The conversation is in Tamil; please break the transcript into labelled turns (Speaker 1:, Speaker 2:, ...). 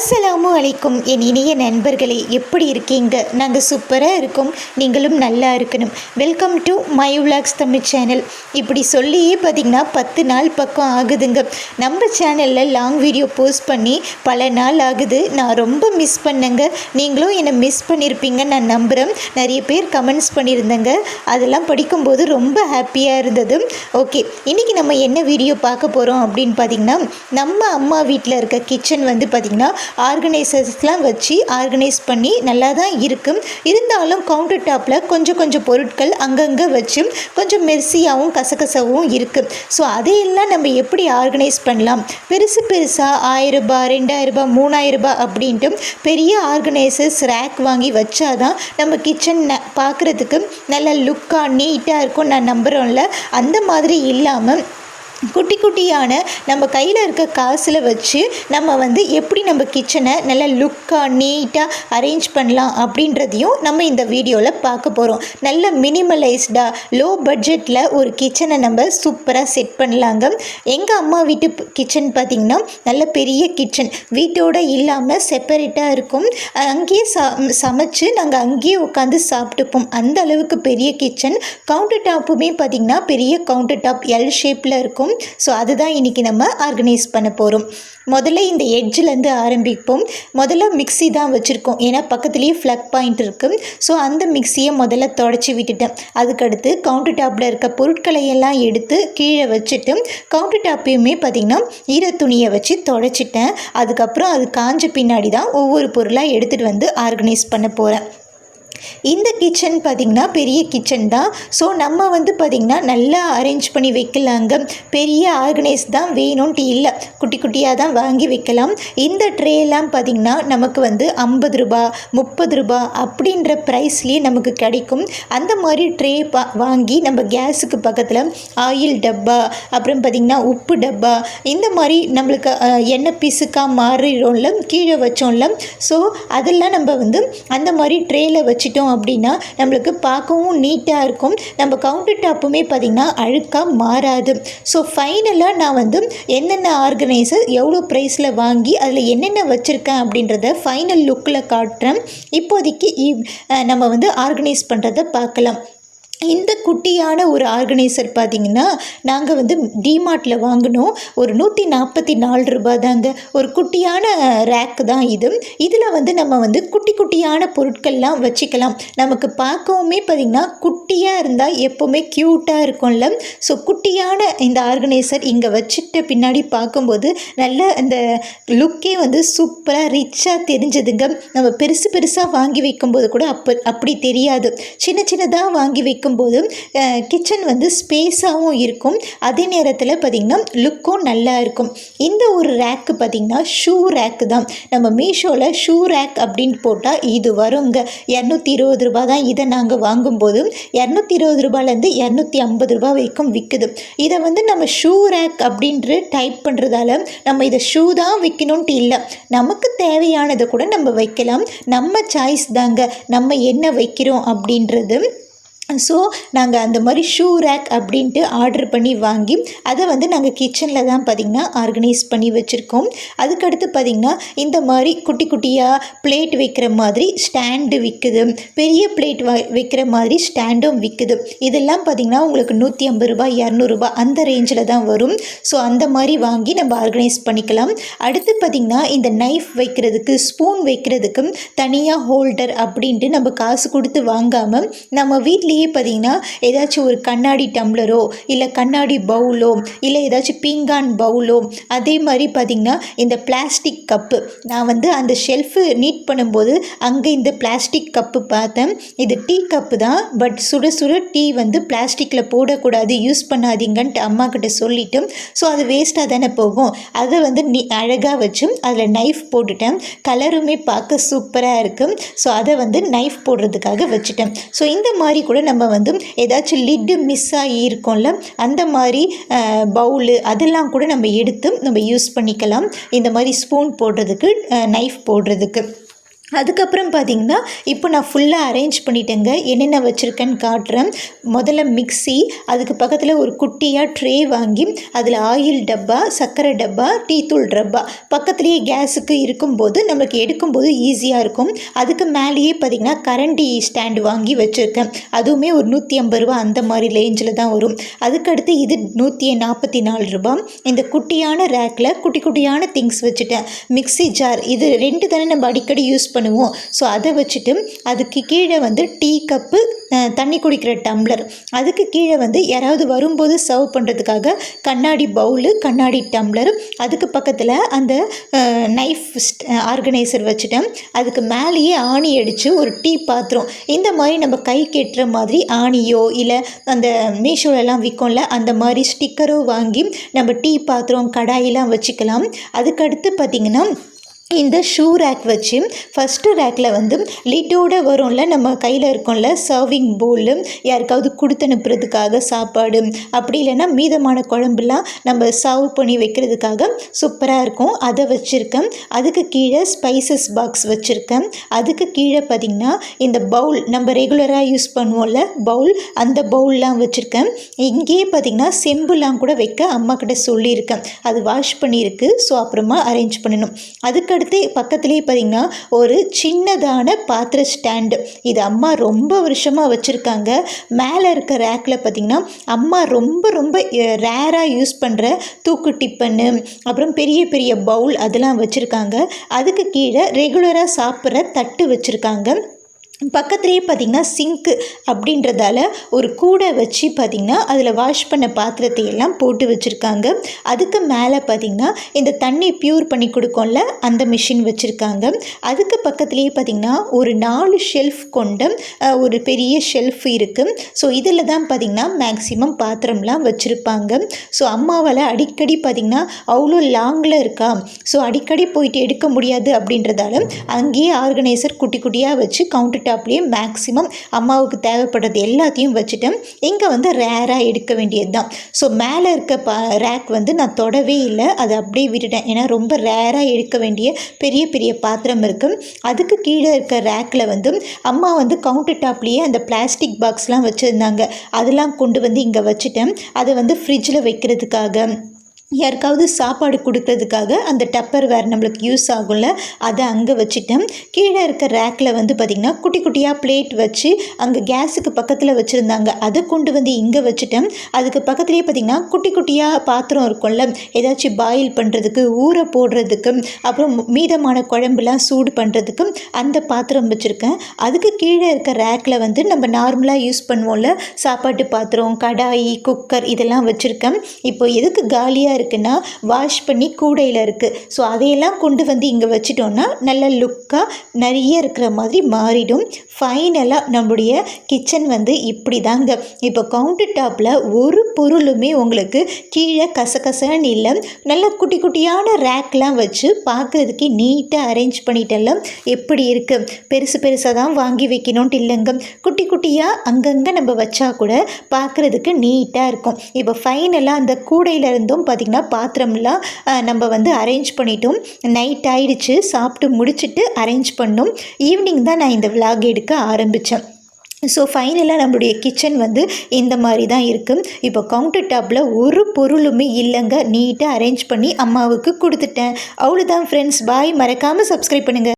Speaker 1: அஸ்ஸலாமு அலைக்கும். என் இனிய நண்பர்களே எப்படி இருக்கீங்க? நாங்கள் சூப்பராக இருக்கோம். நீங்களும் நல்லா இருக்கணும். Welcome to my vlogs Tamil channel இப்படி சொல்லியே பார்த்திங்கன்னா பத்து நாள் பக்கம் ஆகுதுங்க. நம்ம சேனலில் லாங் வீடியோ போஸ்ட் பண்ணி பல நாள் ஆகுது. நான் ரொம்ப மிஸ் பண்ணேங்க. நீங்களும் என்னை மிஸ் பண்ணியிருப்பீங்கன்னு நான் நம்புகிறேன் நிறைய பேர் கமெண்ட்ஸ் பண்ணியிருந்தேங்க அதெல்லாம் படிக்கும்போது ரொம்ப ஹாப்பியாக இருந்தது. ஓகே இன்றைக்கி நம்ம என்ன வீடியோ பார்க்க போகிறோம் அப்படின்னு பார்த்திங்கன்னா நம்ம அம்மா வீட்டில் இருக்க கிச்சன் வந்து பார்த்திங்கன்னா ஆர்கனைசர்ஸ்லாம் வச்சு ஆர்கனைஸ் பண்ணி நல்லா தான் இருக்கும். இருந்தாலும் கவுண்டர் டாப்பில் கொஞ்சம் கொஞ்சம் பொருட்கள் அங்கங்கே வச்சு கொஞ்சம் மெர்சியாகவும் கசகசவும் இருக்குது ஸோ அதையெல்லாம் நம்ம எப்படி ஆர்கனைஸ் பண்ணலாம்? பெருசு பெருசாக ஆயிரரூபா ரெண்டாயிரரூபா மூணாயிரரூபா அப்படின்ட்டு பெரிய ஆர்கனைசர்ஸ் ரேக் வாங்கி வச்சாதான் நம்ம கிச்சன் பார்க்குறதுக்கு நல்ல லுக்காக நீட்டாக இருக்கும் நான் நம்புகிறோம்ல அந்த மாதிரி இல்லாமல் குட்டி குட்டியான நம்ம கையில் இருக்க காசில் வச்சு நம்ம வந்து எப்படி நம்ம கிச்சனை நல்லா லுக்காக நீட்டாக அரேஞ்ச் பண்ணலாம் அப்படின்றதையும் நம்ம இந்த வீடியோவில் பார்க்க போகிறோம் நல்ல மினிமலைஸ்டாக லோ பட்ஜெட்டில் ஒரு கிச்சனை நம்ம சூப்பராக செட் பண்ணலாங்க. எங்கள் அம்மா வீட்டு கிச்சன் பார்த்திங்கன்னா நல்ல பெரிய கிச்சன் வீட்டோட இல்லாமல் செப்பரேட்டாக இருக்கும். அங்கேயே ச சமைச்சு நாங்கள் அங்கேயே உட்காந்து சாப்பிட்டுப்போம். அந்த அளவுக்கு பெரிய கிச்சன் கவுண்டர் டாப்புமே பார்த்திங்கன்னா பெரிய கவுண்டர் டாப் எல் ஷேப்பில் இருக்கும். ஸோ அதுதான் இன்றைக்கி நம்ம ஆர்கனைஸ் பண்ண போகிறோம் முதல்ல இந்த எட்ஜிலேருந்து ஆரம்பிப்போம். முதல்ல மிக்ஸி தான் வச்சுருக்கோம். ஏன்னா பக்கத்துலேயே ஃப்ளக் பாயிண்ட் இருக்குது ஸோ அந்த மிக்ஸியை முதல்ல தொடச்சி விட்டுட்டேன். அதுக்கடுத்து கவுண்டர் டாப்பில் இருக்க பொருட்களை எல்லாம் எடுத்து கீழே வச்சுட்டு கவுண்டர் டாப்பையுமே பார்த்திங்கன்னா ஈர துணியை வச்சு தொடச்சிட்டேன். அதுக்கப்புறம் அது காஞ்ச பின்னாடி தான் ஒவ்வொரு பொருளாக எடுத்துகிட்டு வந்து ஆர்கனைஸ் பண்ண போகிறேன் இந்த கிச்சன் பார்த்திங்கன்னா பெரிய கிச்சன் தான். ஸோ நம்ம வந்து பார்த்திங்கன்னா நல்லா அரேஞ்ச் பண்ணி வைக்கலாங்க. பெரிய ஆர்கனைஸ் தான் வேணும்ன்ட்டு இல்லை. குட்டி குட்டியாக தான் வாங்கி வைக்கலாம். இந்த ட்ரேலாம் பார்த்திங்கன்னா நமக்கு வந்து ஐம்பது ரூபா முப்பது ரூபா அப்படின்ற ப்ரைஸ்லேயே நமக்கு கிடைக்கும். அந்த மாதிரி ட்ரே பா வாங்கி நம்ம கேஸுக்கு பக்கத்தில் ஆயில் டப்பா அப்புறம் பார்த்திங்கன்னா உப்பு டப்பா இந்த மாதிரி நம்மளுக்கு எண்ணெய் பிசுக்காக மாறிடும்ல கீழே வச்சோம்ல. ஸோ அதெல்லாம் நம்ம வந்து அந்த மாதிரி ட்ரேயில் வச்சு வச்சிட்டோம் அப்படின்னா நம்மளுக்கு பார்க்கவும் நீட்டாக இருக்கும். நம்ம கவுண்டர் டாப்புமே பார்த்திங்கன்னா அழுக்காக மாறாது. ஸோ ஃபைனலாக நான் வந்து என்னென்ன ஆர்கனைசர் எவ்வளோ ப்ரைஸில் வாங்கி அதில் என்னென்ன வச்சுருக்கேன் அப்படின்றத ஃபைனல் லுக்கில் காட்டுறேன். இப்போதைக்கு இ- நம்ம வந்து ஆர்கனைஸ் பண்ணுறத பார்க்கலாம். இந்த குட்டியான ஒரு ஆர்கனைசர் பார்த்தீங்கன்னா நாங்கள் வந்து டிமார்ட்டில் வாங்கினோம். ஒரு நூற்றி நாற்பத்தி நாலு ரூபா தாங்க ஒரு குட்டியான ரேக்கு தான் இது. இதில் வந்து நம்ம வந்து குட்டி குட்டியான பொருட்கள்லாம் வச்சுக்கலாம். நமக்கு பார்க்கவுமே பார்த்திங்கன்னா குட்டியாக இருந்தால் எப்போவுமே க்யூட்டாக இருக்கும்ல. ஸோ குட்டியான இந்த ஆர்கனைசர் இங்கே வச்சுட்ட பின்னாடி பார்க்கும்போது நல்ல அந்த லுக்கே வந்து சூப்பராக ரிச்சாக தெரிஞ்சதுங்க. நம்ம பெருசு பெருசாக வாங்கி வைக்கும்போது கூட அப்போ அப்படி தெரியாது. சின்ன சின்னதாக வாங்கி வைக்கும் வைக்கும்போது கிச்சன் வந்து ஸ்பேஸாகவும் இருக்கும். அதே நேரத்தில் பார்த்திங்கன்னா லுக்கும் நல்லா இருக்கும். இந்த ஒரு ரேக்கு பார்த்திங்கன்னா ஷூ ரேக்கு தான். நம்ம மீஷோவில் ஷூ ரேக் அப்படின்னு போட்டால் இது வருங்க. இரநூத்தி இருபது ரூபா தான் இதை நாங்கள் வாங்கும்போது இரநூத்தி இருபது ரூபாயிலேருந்து இரநூத்தி ஐம்பது ரூபா வரைக்கும் விற்குது இதை வந்து நம்ம ஷூ ரேக் அப்படின்ட்டு டைப் பண்ணுறதால நம்ம இதை ஷூ தான் வைக்கணுன்ட்டு இல்லை. நமக்கு தேவையானதை கூட நம்ம வைக்கலாம். நம்ம சாய்ஸ் தாங்க. நம்ம என்ன வைக்கிறோம் அப்படின்றது ஸோ நாங்கள் அந்த மாதிரி ஷூ ரேக் அப்படின்ட்டு ஆர்டர் பண்ணி வாங்கி அதை வந்து நாங்கள் கிச்சனில் தான் பார்த்திங்கன்னா ஆர்கனைஸ் பண்ணி வச்சுருக்கோம். அதுக்கடுத்து பார்த்திங்கன்னா இந்த மாதிரி குட்டி குட்டியாக பிளேட் வைக்கிற மாதிரி ஸ்டாண்டு விற்குது பெரிய பிளேட் வ வைக்கிற மாதிரி ஸ்டாண்டும் விற்குது இதெல்லாம் பார்த்திங்கன்னா உங்களுக்கு நூற்றி ஐம்பது ரூபாய் இரநூறுபா அந்த ரேஞ்சில் தான் வரும். ஸோ அந்த மாதிரி வாங்கி நம்ம ஆர்கனைஸ் பண்ணிக்கலாம். அடுத்து பார்த்திங்கன்னா இந்த நைஃப் வைக்கிறதுக்கு ஸ்பூன் வைக்கிறதுக்கு தனியாக ஹோல்டர் அப்படின்ட்டு நம்ம காசு கொடுத்து வாங்காமல் நம்ம வீட்லேயே பார்த்திங்கன்னா ஏதாச்சும் ஒரு கண்ணாடி டம்ளரோ இல்லை கண்ணாடி பவுலோ இல்லை ஏதாச்சும் பீங்கான் பவுலோ அதே மாதிரி பார்த்திங்கன்னா இந்த பிளாஸ்டிக் கப்பு நான் வந்து அந்த ஷெல்ஃபு நீட் பண்ணும்போது அங்கே இந்த பிளாஸ்டிக் கப்பு பார்த்தேன். இது டீ கப்பு தான் பட் சுட சுட டீ வந்து பிளாஸ்டிக்கில் போடக்கூடாது யூஸ் பண்ணாதீங்கன்ட்டு அம்மா கிட்ட சொல்லிட்டு ஸோ அது வேஸ்ட்டாக தானே போகும். அதை வந்து நீ அழகாக வச்சு அதில் நைஃப் போட்டுட்டேன். கலருமே பார்க்க சூப்பராக இருக்கும் ஸோ அதை வந்து நைஃப் போடுறதுக்காக வச்சுட்டேன். ஸோ இந்த மாதிரி கூட நம்ம வந்து ஏதாச்சும் லிட்டு மிஸ் ஆகி இருக்கும்ல அந்த மாதிரி பவுலு அதெல்லாம் கூட நம்ம எடுத்து நம்ம யூஸ் பண்ணிக்கலாம். இந்த மாதிரி ஸ்பூன் போடுறதுக்கு நைஃப் போடுறதுக்கு. அதுக்கப்புறம் பார்த்தீங்கன்னா இப்போ நான் ஃபுல்லாக அரேஞ்ச் பண்ணிட்டேங்க. என்னென்ன வச்சுருக்கேன்னு காட்டுறேன். முதல்ல மிக்ஸி அதுக்கு பக்கத்தில் ஒரு குட்டியாக ட்ரே வாங்கி அதில் ஆயில் டப்பா சர்க்கரை டப்பா டீ தூள் டப்பா. பக்கத்துலேயே கேஸுக்கு இருக்கும்போது நம்மளுக்கு எடுக்கும்போது ஈஸியாக இருக்கும். அதுக்கு மேலேயே பார்த்திங்கன்னா கரண்டி ஸ்டாண்டு வாங்கி வச்சுருக்கேன். அதுவுமே ஒரு நூற்றி ஐம்பது ரூபா அந்த மாதிரி ரேஞ்சில் தான் வரும். அதுக்கடுத்து இது நூற்றி நாற்பத்தி நாலு ரூபா. இந்த குட்டியான ரேக்கில் குட்டி குட்டியான திங்ஸ் வச்சுட்டேன். மிக்ஸி ஜார் இது ரெண்டு தானே நம்ம அடிக்கடி யூஸ் பண்ணுவோம். ஸோ அதை வச்சுட்டு அதுக்கு கீழே வந்து டீ கப்பு தண்ணி குடிக்கிற டம்ளர். அதுக்கு கீழே வந்து யாராவது வரும்போது சர்வ் பண்ணுறதுக்காக கண்ணாடி பவுலு கண்ணாடி டம்ளர். அதுக்கு பக்கத்தில் அந்த நைஃப் ஆர்கனைசர் வச்சுட்டேன் அதுக்கு மேலேயே ஆணி அடித்து ஒரு டீ பாத்திரம். இந்த மாதிரி நம்ம கை கெட்டுற மாதிரி ஆணியோ இல்லை அந்த மீஷோலெலாம் விற்கும்ல அந்த மாதிரி ஸ்டிக்கரோ வாங்கி நம்ம டீ பாத்திரம் கடாயெல்லாம் வச்சுக்கலாம். அதுக்கடுத்து பார்த்திங்கன்னா இந்த ஷூ ரேக் வச்சு ஃபஸ்ட்டு ரேக்கில் வந்து லிட்டோட வரும்ல நம்ம கையில் இருக்கோம்ல சர்விங் பவுலு யாருக்காவது கொடுத்து அனுப்புறதுக்காக சாப்பாடு அப்படி இல்லைன்னா மீதமான குழம்புலாம் நம்ம சர்வ் பண்ணி வைக்கிறதுக்காக சூப்பராக இருக்கும். அதை வச்சுருக்கேன். அதுக்கு கீழே ஸ்பைசஸ் பாக்ஸ் வச்சுருக்கேன். அதுக்கு கீழே பார்த்திங்கன்னா இந்த பவுல் நம்ம ரெகுலராக யூஸ் பண்ணுவோம்ல பவுல் அந்த பவுல்லாம் வச்சுருக்கேன். இங்கேயே பார்த்திங்கன்னா செம்புலாம் கூட வைக்க அம்மா கிட்ட சொல்லியிருக்கேன். அது வாஷ் பண்ணியிருக்கு. ஸோ அப்புறமா அரேஞ்ச் பண்ணணும். அதுக்கு அடுத்து பக்கத்துலேயே பார்த்திங்கன்னா ஒரு சின்னதான பாத்திர ஸ்டாண்டு. இது அம்மா ரொம்ப வருஷமாக வச்சுருக்காங்க. மேலே இருக்க ரேக்கில் பார்த்திங்கன்னா அம்மா ரொம்ப ரொம்ப ரேராக யூஸ் பண்ணுற தூக்கு டிப்பன்னு அப்புறம் பெரிய பெரிய பவுல் அதெல்லாம் வச்சுருக்காங்க. அதுக்கு கீழே ரெகுலராக சாப்பிட்ற தட்டு வச்சுருக்காங்க. பக்கத்துலேயே பார்த்திங்கன்னா சிங்க்கு அப்படின்றதால ஒரு கூடை வச்சு பார்த்திங்கன்னா அதில் வாஷ் பண்ண பாத்திரத்தை எல்லாம் போட்டு வச்சுருக்காங்க. அதுக்கு மேலே பார்த்திங்கன்னா இந்த தண்ணி ப்யூர் பண்ணி கொடுக்கோம்ல அந்த மிஷின் வச்சுருக்காங்க. அதுக்கு பக்கத்துலேயே பார்த்திங்கன்னா ஒரு நாலு ஷெல்ஃப் கொண்ட ஒரு பெரிய ஷெல்ஃப் இருக்குது ஸோ இதில் தான் பார்த்திங்கன்னா மேக்ஸிமம் பாத்திரம்லாம் வச்சுருப்பாங்க. ஸோ அம்மாவால் அடிக்கடி பார்த்திங்கன்னா அவ்வளோ லாங்கில் இருக்கா? ஸோ அடிக்கடி போயிட்டு எடுக்க முடியாது அப்படின்றதால அங்கேயே ஆர்கனைசர் குட்டி குட்டியாக வச்சு கவுண்டர் டாப்லேயே மேக்ஸிமம் அம்மாவுக்கு தேவைப்படுறது எல்லாத்தையும் வச்சுட்டேன் இங்கே வந்து ரேராக எடுக்க வேண்டியது தான் ஸோ மேலே இருக்க ப ரேக் வந்து நான் தொடவே இல்லை. அதை அப்படியே விட்டுட்டேன். ஏன்னா ரொம்ப ரேராக எடுக்க வேண்டிய பெரிய பெரிய பாத்திரம் இருக்குது அதுக்கு கீழே இருக்க ரேக்கில் வந்து அம்மா வந்து கவுண்டர் டாப்லேயே அந்த பிளாஸ்டிக் பாக்ஸ்லாம் வச்சுருந்தாங்க. அதெல்லாம் கொண்டு வந்து இங்கே வச்சுட்டேன் அதை வந்து ஃப்ரிட்ஜில் வைக்கிறதுக்காக யாருக்காவது சாப்பாடு கொடுக்கறதுக்காக அந்த டப்பர் வேறு நம்மளுக்கு யூஸ் ஆகும்ல அதை அங்கே வச்சுட்டேன். கீழே இருக்க ரேக்கில் வந்து பார்த்திங்கன்னா குட்டி குட்டியாக பிளேட் வச்சு அங்கே கேஸுக்கு பக்கத்தில் வச்சுருந்தாங்க. அதை கொண்டு வந்து இங்கே வச்சுட்டேன். அதுக்கு பக்கத்துலேயே பார்த்திங்கன்னா குட்டி குட்டியாக பாத்திரம் இருக்கும்ல ஏதாச்சும் பாயில் பண்ணுறதுக்கு ஊற போடுறதுக்கு அப்புறம் மீதமான குழம்புலாம் சூடு பண்ணுறதுக்கு அந்த பாத்திரம் வச்சுருக்கேன். அதுக்கு கீழே இருக்க ரேக்கில் வந்து நம்ம நார்மலாக யூஸ் பண்ணுவோம்ல சாப்பாட்டு பாத்திரம் கடாயி குக்கர் இதெல்லாம் வச்சுருக்கேன். இப்போ எதுக்கு காலியாக இருக்குன்னா வாஷ் பண்ணி கூடையில் இருக்குது ஸோ அதையெல்லாம் கொண்டு வந்து இங்கே வச்சிட்டோன்னா நல்ல லுக்காக நிறைய இருக்கிற மாதிரி மாறிடும். ஃபைனலாக நம்முடைய கிச்சன் வந்து இப்படி தாங்க இப்போ கவுண்டர் டாப்பில் ஒரு பொருளுமே உங்களுக்கு கீழே கசகசன்னு இல்லை. நல்ல குட்டி குட்டியான ரேக்லாம் வச்சு பார்க்குறதுக்கு நீட்டாக அரேஞ்ச் பண்ணிட்டெல்லாம் எப்படி இருக்குது பெருசு பெருசாக தான் வாங்கி வைக்கணும்ட்டு இல்லைங்க. குட்டி குட்டியாக அங்கங்கே நம்ம வச்சா கூட பார்க்குறதுக்கு நீட்டாக இருக்கும். இப்போ ஃபைனலாக அந்த கூடையிலிருந்தும் இருந்தும் பார்த்திங்கன்னா பார்த்திங்கன்னா பாத்திரம்லாம் நம்ம வந்து அரேஞ்ச் பண்ணிட்டோம். நைட் ஆயிடுச்சு. சாப்பிட்டு முடிச்சுட்டு அரேஞ்ச் பண்ணோம். ஈவினிங் தான் நான் இந்த விலாக் எடுக்க ஆரம்பித்தேன் ஸோ ஃபைனலாக நம்மளுடைய கிச்சன் வந்து இந்த மாதிரி தான் இருக்குது இப்போ கவுண்டர் டாப்பில் ஒரு பொருளுமே இல்லைங்க. நீட்டாக அரேஞ்ச் பண்ணி அம்மாவுக்கு கொடுத்துட்டேன். அவ்வளோதான் ஃப்ரெண்ட்ஸ் பாய் மறக்காமல் சப்ஸ்கிரைப் பண்ணுங்கள்